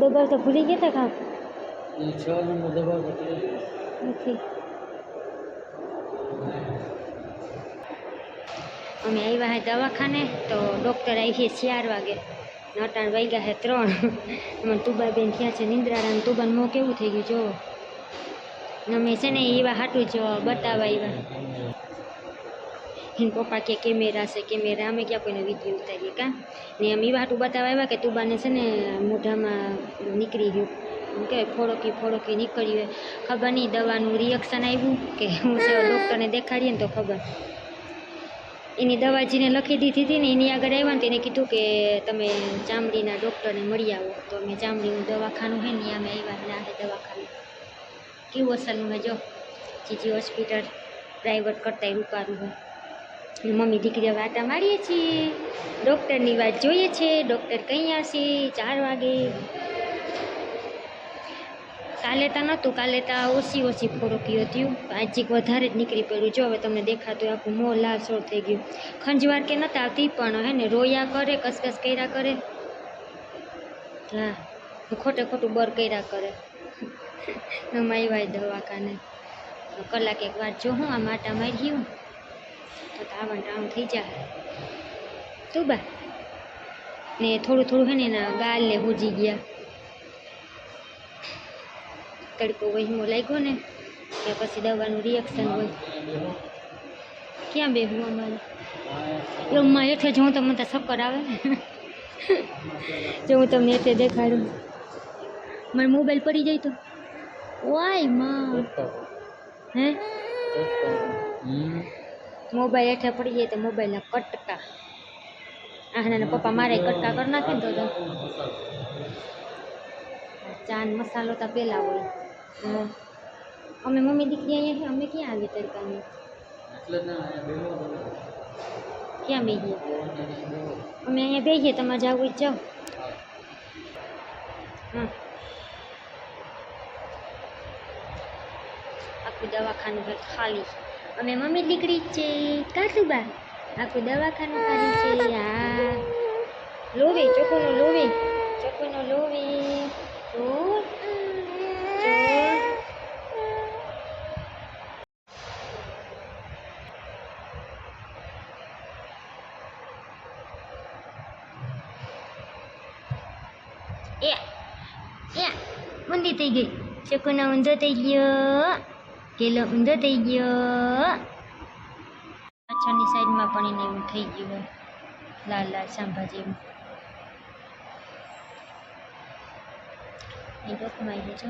દબાવ તો ભૂલી ગયા હતા કામ છ નંબર દબાવ નથી. અમે આવ્યા હે દવાખાને તો ડૉક્ટર આવી છે ચાર વાગે. નટાણ વાગ્યા છે ત્રણ. અમે તુબાબેન થયા છે નિંદ્રારામ તુબાન મો કેવું થઈ ગયું જોવો અમે છે ને એવા હાટું જ બતાવવા આવ્યા એન પપ્પા કે કેમેરા છે કેમેરા અમે ક્યાં કોઈને વીડિયો ઉતારીએ કાં ને અમે એવા હાટું બતાવવા આવ્યા કે તુબાને છે ને મોઢામાં નીકળી ગયું એમ કે ફોડોકી ફોડોકી નીકળ્યું હોય ખબર નહીં દવાનું રિએક્શન આવ્યું કે હું છે ડૉક્ટરને દેખાડીએ ને તો ખબર એની દવા જેને લખી દીધી હતી ને એની આગળ આવ્યા ને તેને કીધું કે તમે ચામડીના ડૉક્ટરને મળી આવો તો અમે ચામડીનું દવાખાનું છે ને ત્યાં અમે આવ્યા ના છે દવાખાનું કેવું અસલનું હે જો જીજી હોસ્પિટલ પ્રાઇવેટ કરતાંય રૂપારું હોય ને મમ્મી દીકરીઓ આટા મારીએ છીએ. ડૉક્ટરની વાત જોઈએ છે. ડૉક્ટર કઈ આવશે? ચાર વાગે. કાલે તો નહોતું. કાલે તો ઓછી ઓછી ફોડોકી હતી આજે વધારે જ નીકળી પડ્યું. જો હવે તમને દેખાતું આખું મોં લાલ થઈ ગયું. ખંજવાર કે નહોતા આવતી? પણ હે ને, રોયા કરે, કસકસ કર્યા કરે. હા, ખોટે ખોટું બર કર્યા કરે. એમાં આવ્યા દવાખાને. કલાક એક વાર જો હું આ માટા મારી ગયું તો તાવણ ટાણું થઈ જાય. તું બા. ને થોડું થોડું હે ને એના ગાલ ને હુજી ગયા. તડકો વહીમો લાગ્યો ને કે પછી દવાનું રિએક્શન હોય. ક્યાં બેહું અમારે? એમાં હેઠે જો હું તમને તો ચક્કર આવે. જો હું તમને હેઠે દેખાડું. મારે મોબાઈલ પડી જાય તો. વાયમાં. હે? મોબાઈલ હેઠે પડી જાય તો મોબાઈલના કટકા. આના પપ્પા મારે કટકા કરી નાખે ને તો ચા ને મસાલો તો પેલા હોય. અમે મમ્મી દીકરી અહીંયા અમે ક્યાં આવી તડકાની જ. ક્યાં બેહીએ? અમે અહીંયા બેહીએ તમારે જવું તો જાઓ. હા આખું દવાખાનું ઘર ખાલી અમે મમ્મી દીકરી જ છે કાશું બા આખું દવાખાનું ખાલી છે હા લોવે ચોકોનો લોવે ચોકોનો લોવે ચોર ચોર એ એ ઊંધી થઈ ગઈ ચકુનો ઊંધો થઈ ગયો કેલો ઊંધો થઈ ગયો. પાછળની સાઈડમાં પણ એને એવું થઈ ગયું લાલ લાલ સાંભા જેવું એ ડોકમાં આવી જો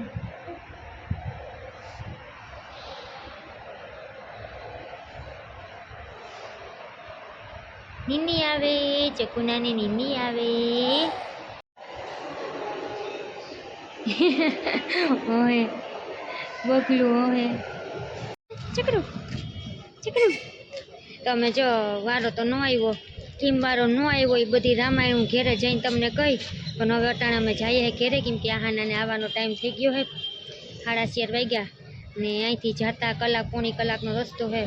નિની આવે, ચકુનાની નિની આવે. ઓહે બગલું ઓહે ચકડું ચકડું તમે જો વારો તો ન આવ્યો કેમ વારો ન આવ્યો, એ બધી રામાયણ હું ઘેરે જઈને તમને કહી, પણ હવે અટાણા અમે જઈએ હે ઘેરે, કેમ કે આહાનાને આવવાનો ટાઈમ થઈ ગયો હે. સાડા ચાર વાગ્યા, ને અહીંથી જતા કલાક, પોણી કલાકનો રસ્તો હે.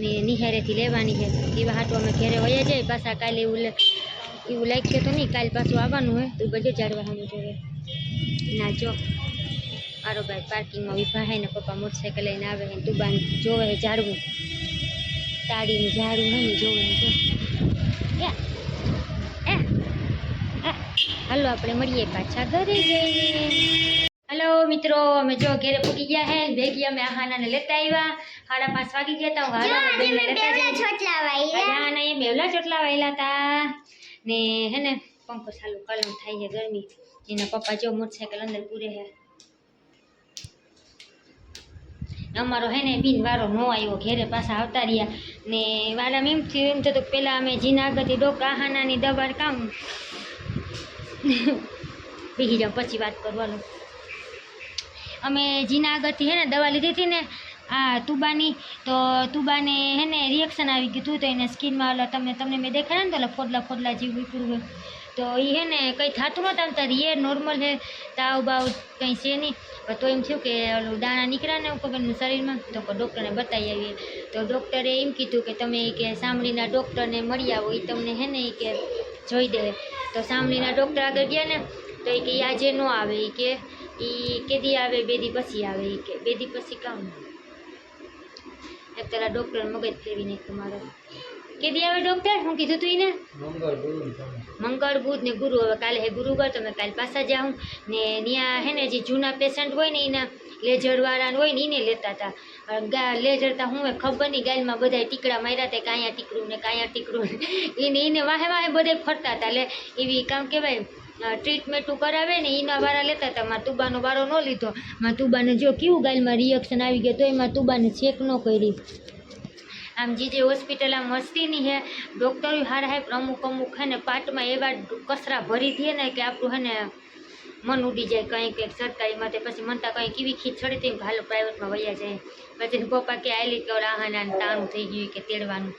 ને નિહારેથી લેવાની છે એવા હાટું અમે ઘેરે વયા જાય, પાછા કાલે એવું એવું લાગશે તો નહીં, કાલે પાછું આવવાનું હોય તો બધું જાડવા સામે જોવે. ના, જો. મારો ભાઈ પાર્કિંગમાં ઊભા હે ને પપ્પા મોટરસાઇકલ લઈને આવે છે તુબાન જોવે છે ઝાડવું. તાળીનું ઝાડવું હે ને જોવે ને જો. એ એ એ. હાલો આપણે મળીએ પાછા ઘરે જઈને. હલો મિત્રો અમે જો ઘરે પૂગી ગયા હે ભેગી અમે આહાનાને લેતા આવ્યા સાડા પાંચ વાગી ગયા તા હું હાલો અમે બેનને લેતા જઈએ. આહાના એ બેવલા ચોટલા વાયેલા હતા. ને હે ને પંખો ચાલુ કલમ થાય છે ગરમી. એના પપ્પા જો મોટરસાઇકલ અંદર પૂરે છે અમારો હે ને બિન વારો નો આવ્યો, ઘેરે પાછા આવતા રહ્યા. ને વારામાં એમ થયું, એમ થતું પહેલાં અમે જીના આગળથી ડોકા આહાનાની દવા કામ બીજી જાઉં પછી વાત કરવાનું. અમે જીના આગળથી હે ને દવા લીધી હતી ને, આ તુબાની, તો તુબાને હે ને રિએક્શન આવી ગયું હતું, તો એને સ્કિનમાં ઓલા તમને તમને મેં દેખાડ્યા ને તો ઓલા ફોડલા ફોડલા જેવું હોય. તો એ હે ને કંઈ થતું નહોતું આમ એ નોર્મલ છે, તાવ બાવ કંઈ છે નહીં. પણ તો એમ થયું કે ઓલું દાણા નીકળ્યા ને ખબર શરીરમાં, તો ડૉક્ટરને બતાવી આવીએ. તો ડૉક્ટરે એમ કીધું કે તમે કે સાંભળીના ડૉક્ટરને મળી આવો એ તમને હે ને એ કે જોઈ દે. તો સાંભળીના ડૉક્ટર આગળ ગયા ને, તો એ કે એ આજે ન આવે એ કે એ કેદી આવે, બે દી પછી આવે એ કે બે દી પછી કામ એક તારા ડૉક્ટર મગજ ફેરવી નાખ્યું મારો કેદી આવે ડૉક્ટર હું કીધું તું એને? મંગળ ગુરુ બુધ ને ગુરુ. હવે કાલે હે ગુરુવાર તમે કાલે પાછા જાઉં. ને ત્યાં હે ને જે જૂના પેશન્ટ હોય ને એના લેઝરવાળા હોય ને એને લેતા હતા ગા લેઝર તા હું એ ખબર નહીં ગાલમાં બધાય ટીકડા માર્યા હતા કાંયા ટીકડું ને કાંયા ટીકડું એને એને વાહે વાહે બધે ફરતા હતા એટલે એવી કામ કહેવાય ટ્રીટમેન્ટું કરાવે ને એના વારા લેતા હતા મારા તુબાનો વારો ન લીધો. મારા તુબાને જો કેવું ગાલમાં રિએક્શન આવી ગયો તો એમાં તુબાને ચેક ન કરી આમ જે જે હોસ્પિટલ આમ મસ્તીની હે ડૉક્ટર હારા હે પણ અમુક અમુક હે ને પાટમાં એવા કચરા ભરી દે ને કે આપણું હે ને મન ઉડી જાય કંઈ કંઈક સરકારી માટે. પછી મનતા કંઈ કેવી ખીચ ચડી હતી કે પ્રાઇવેટમાં વયા જાય. પછી પપ્પા કે આવેલી કે આહાને આને તાણું થઈ ગયું કે તેડવાનું.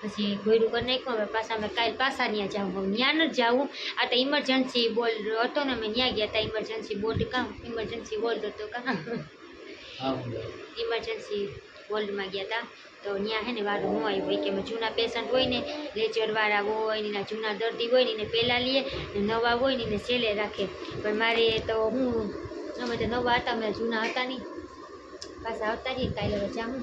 પછી ગોયરું કરી નાખ્યું હવે પાછા અમે કાલ પાછા ત્યાં જાઉં. હું ત્યાં નથી જાવું આ તો ઇમરજન્સી બોલ હતો ને અમે ત્યાં ગયા હતા ઇમરજન્સી બોર્ડ કામ ઇમરજન્સી બોર્ડ હતો કાં ઇમરજન્સી વોર્ડમાં ગયા હતા તો ત્યાં હે ને વારું ન આવ્યું. હોય કે જૂના પેશન્ટ હોય ને લેચરવાળા હોય ને જૂના દર્દી હોય ને, એને પહેલાં લઈએ ને નવા હોય ને, એને છેલ્લે રાખે. પણ મારે તો હું, અમે તો નવા હતા, અમે જૂના હતા નહીં. પાછા આવતા રહીએ કાલે હવે જાઉં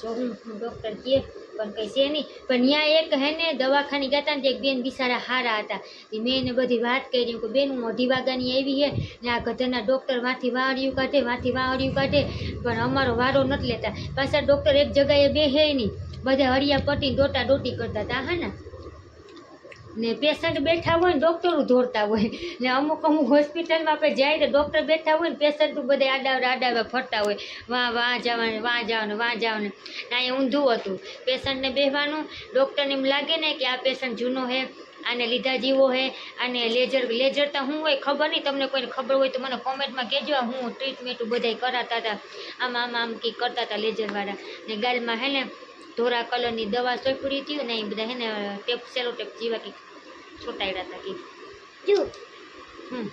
જો હું ડૉક્ટર કહે પણ કંઈ છે નહીં. પણ ત્યાં એક હે ને, દવાખાની ગયા હતા ને એક બેન બિચારા હારા હતા. એ મેં એને બધી વાત કરી કે, બેન, હું અઢી વાગ્યાની આવી છે ને આ ગધરના ડૉક્ટર વાંથી વાવડિયું કાઢે, વાંથી વાવડિયું કાઢે. પણ અમારો વારો નથી લેતા. પાછા ડૉક્ટર એક જગાએ બે હે નહીં. બધા હરિયા પટી દોટા દોટી કરતા હતા, હા ને? ને પેશન્ટ બેઠા હોય ને ડૉક્ટરો દોડતા હોય. ને અમુક અમુક હોસ્પિટલમાં આપણે જાય તો ડૉક્ટર બેઠા હોય ને પેશન્ટ બધા આડાવડા આડાવડા ફરતા હોય. વાં વાં જવાનું વાં જવાનું વાં જવાનું. ને અહીંયા ઊંધું હતું. પેશન્ટને બેહવાનું ડૉક્ટરને એમ લાગે ને કે આ પેશન્ટ જૂનો હે, આને લીધા જીવો હે અને લેજર લેજર તો શું હોય ખબર નહીં, તમને કોઈને ખબર હોય તો મને કોમેન્ટમાં કહેજો હું ટ્રીટમેન્ટ બધાય કરાતા હતા. આમ આમ આમ કંઈક કરતા હતા લેજરવાળા ને ગાલમાં હે ને ધોરા કલરની દવા સોંપડી હતી ને એ બધા હે ને ટેપ સેલો ટેપ જેવા કંઈક છોટાડ્યા હતા કે. જો. હમ.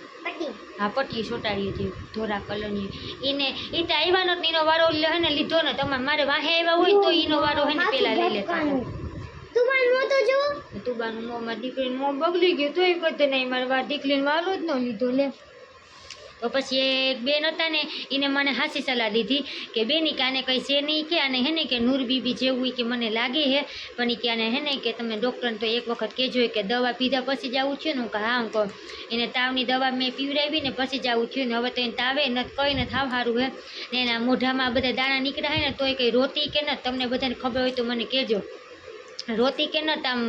હા પટ્ટી ચોટાડી હતી. ધોરા કલરની. એને એ તો આવ્યા નથી એનો વારો હે લીધો ને તમારે મારે વાહે આવ્યા હોય તો એનો વારો હે ને પેલા લઈ લેતા તુબાનું મો મારી દીકરીનું મો બગડી ગયું એ બધે નહીં. મારે વાર દીકરીને વારો જ ન લીધો લે. તો પછી એક બેન હતા ને, એને મને હાસી સલાહ દીધી કે બેની કાને કંઈ છે નહીં કે અને હેને કે નૂર બીબી જેવું કે મને લાગે હે, પણ એ કે આને હે કે તમે ડૉક્ટરને તો એક વખત કહેજો કે દવા પીધા પછી જ આવું થયું ને કે હા હું એને તાવની દવા મેં પીવડાવી ને પછી જ થયું ને, હવે તો એને તાવે ન, કંઈ ને થાવ સારું હે. ને એના મોઢામાં બધા દાણા નીકળ્યા હોય ને, તોય કંઈ રોતી કે ન, તમને બધાને ખબર હોય તો મને કહેજો. રોતી કે નત આમ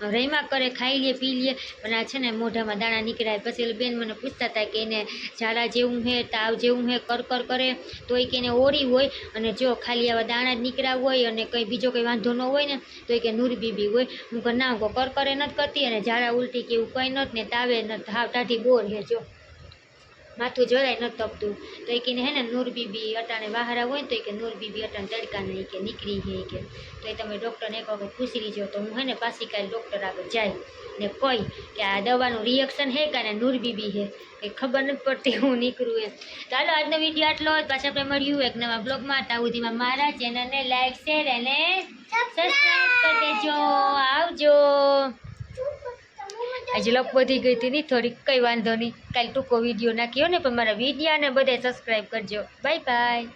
રહીમાં કરે, ખાઈ લે, પી લે. પણ આ છે ને, મોઢામાં દાણા નીકળાય પછી બેન મને પૂછતા હતા કે એને ઝાડા જેવું હે, તાવ જેવું હે, કર કર, કરે. તોય કે એને ઓરી હોય અને જો ખાલી આવા દાણા જ નીકળ્યા હોય અને કંઈ બીજો કંઈ વાંધો ન હોય ને, તોય કે નૂર બીબી હોય. હું કહું, ના, હું કરકરે કર, કરે નથી કરતી અને ઝાડા ઉલટી કે એવું કંઈ નથી ને, તાવે નથી હાવ ટાઢી બોર હે, જો. માથું જરાય નથી તપતું. તો એ કીને હે ને, નૂર બીબી અટાણે વાહરા હોય ને, તો એ કે નૂર બીબી અટાણે તડકા નહીં કે નીકળી ગઈ કે. તો એ તમે ડૉક્ટરને એક વખત પૂછી લીજો. તો હું હે ને પાછી કાલે ડૉક્ટર આગળ જાય ને કોઈ કે આ દવાનું રિએક્શન હે કાને નૂર બીબી હે. એ ખબર નથી પડતી હું નીકળું એમ. ચાલો આજનો વીડિયો આટલો હોય પાછા આપણે મળ્યું એક નવા બ્લોગમાં ત્યાં સુધીમાં મારા ચેનલને લાઈક શેર અને સબસ્ક્રાઈબ કરી દેજો. આવજો. આજે લપ ગઈ હતી નહીં થોડીક કંઈ વાંધો નહીં. કાલે ટૂંકો વીડિયો નાખ્યો ને, પણ મારા વિડીયાને બધા સબસ્ક્રાઈબ કરજો. Bye bye